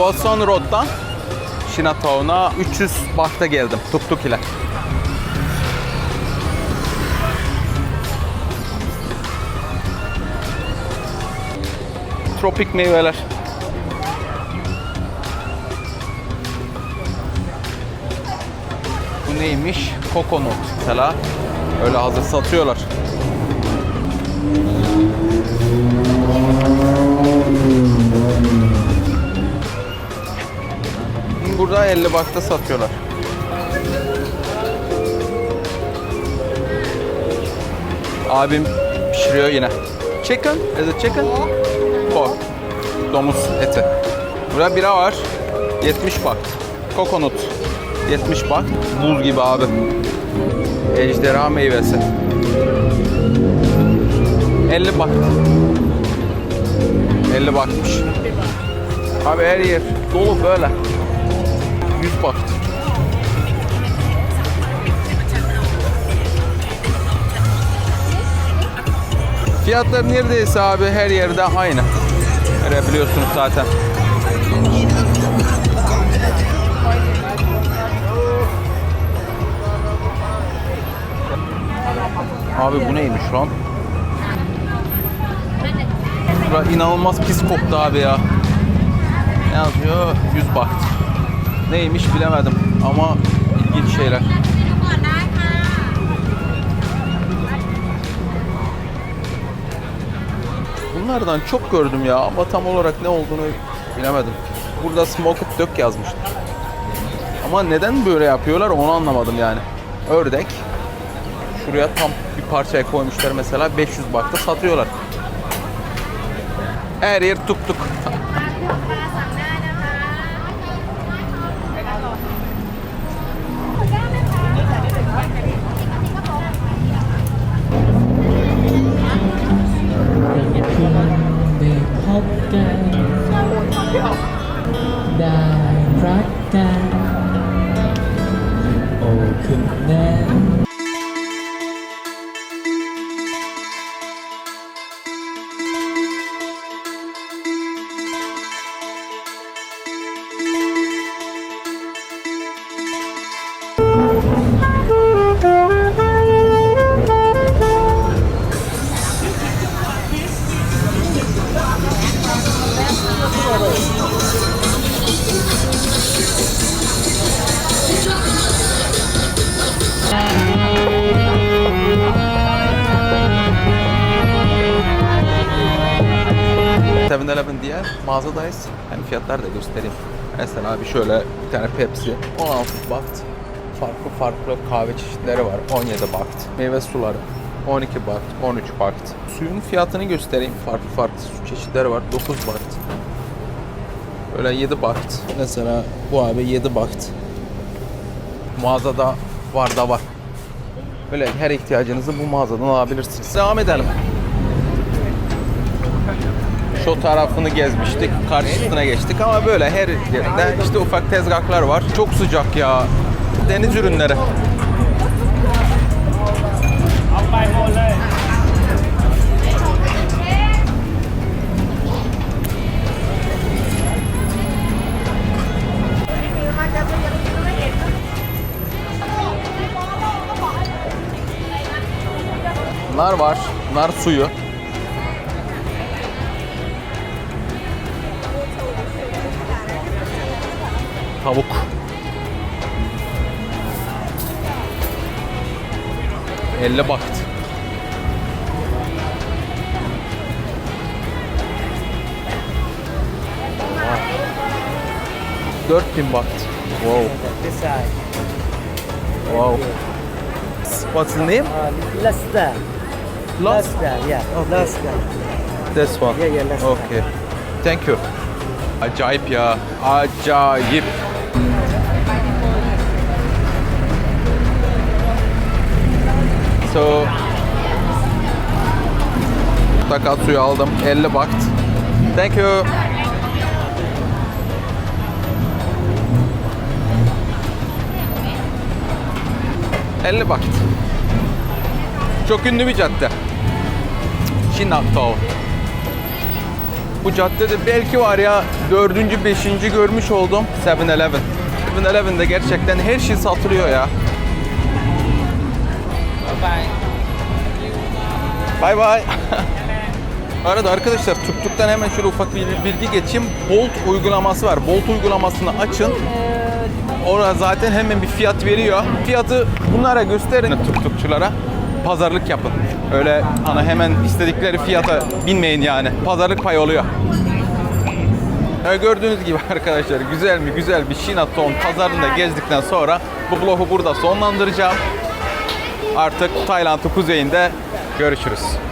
Boston Road'dan Chinatown'a 300 bahta geldim tuk tuk ile. Tropik meyveler. Bu neymiş? Kokonut mesela. Öyle hazır satıyorlar. Burada 50 bakta satıyorlar. Abim pişiriyor yine. Chicken? Is it chicken? Pork. Domuz eti. Burada bira var. 70 bak. Kokonut. 70 bak. Buz gibi abi. Ejderha meyvesi. 50 bak. 50 bakmış. Abi her yer dolu böyle. 100 bak. Fiyatlar neredeyse abi her yerde aynı. Görebiliyorsunuz zaten. Abi bu neymiş lan? Bura inanılmaz pis koktu abi ya. Ne yazıyor? 100 baht. Neymiş bilemedim ama ilginç şeyler. Bunlardan çok gördüm ya ama tam olarak ne olduğunu bilemedim. Burada smoked duck yazmışlar. Ama neden böyle yapıyorlar onu anlamadım yani. Ördek. Şuraya tam bir parçaya koymuşlar mesela 500 bahta satıyorlar. Her yer tuk tuk. 7-Eleven diye mağazadayız. Hem fiyatları da göstereyim. Mesela bir şöyle bir tane Pepsi 16 baht. Farklı farklı kahve çeşitleri var. 17 baht. Meyve suları 12 baht, 13 baht. Suyun fiyatını göstereyim. Farklı farklı su çeşitleri var. 9 baht. Böyle 7 baht. Mesela bu abi 7 baht. Mağazada var da var. Böyle her ihtiyacınızı bu mağazadan alabilirsiniz. Devam edelim. Şu tarafını gezmiştik, karşısına geçtik ama böyle her yerde işte ufak tezgahlar var. Çok sıcak ya. Deniz ürünleri. Nar var. Nar suyu. Tavuk. Elle baktı. Dört bin baht. Wow. Wow. What's the name? Uh, Leicester. Last. Leicester, yeah. Okay. Leicester. This one. Yeah, yeah, Leicester. Okay. Thank you. Acayip ya. Acayip. So Takat suyu aldım. 50 baht. Thank you. ...50 baht. Çok ünlü bir cadde. Chinatown. Bu caddede belki var ya dördüncü, beşinci görmüş oldum 7-Eleven. 7-Eleven'de gerçekten her şey satılıyor ya. Bay. Bu arada arkadaşlar TukTuk'tan hemen şöyle ufak bir bilgi geçeyim. Bolt uygulaması var. Bolt uygulamasını açın. Orada zaten hemen bir fiyat veriyor. Fiyatı bunlara gösterin tuktukçulara. Pazarlık yapın. Öyle ana hemen istedikleri fiyata binmeyin yani. Pazarlık payı oluyor. Ya gördüğünüz gibi arkadaşlar güzel mi güzel bir Shinaton pazarında gezdikten sonra bu vlogu burada sonlandıracağım. Artık Tayland'ın kuzeyinde görüşürüz.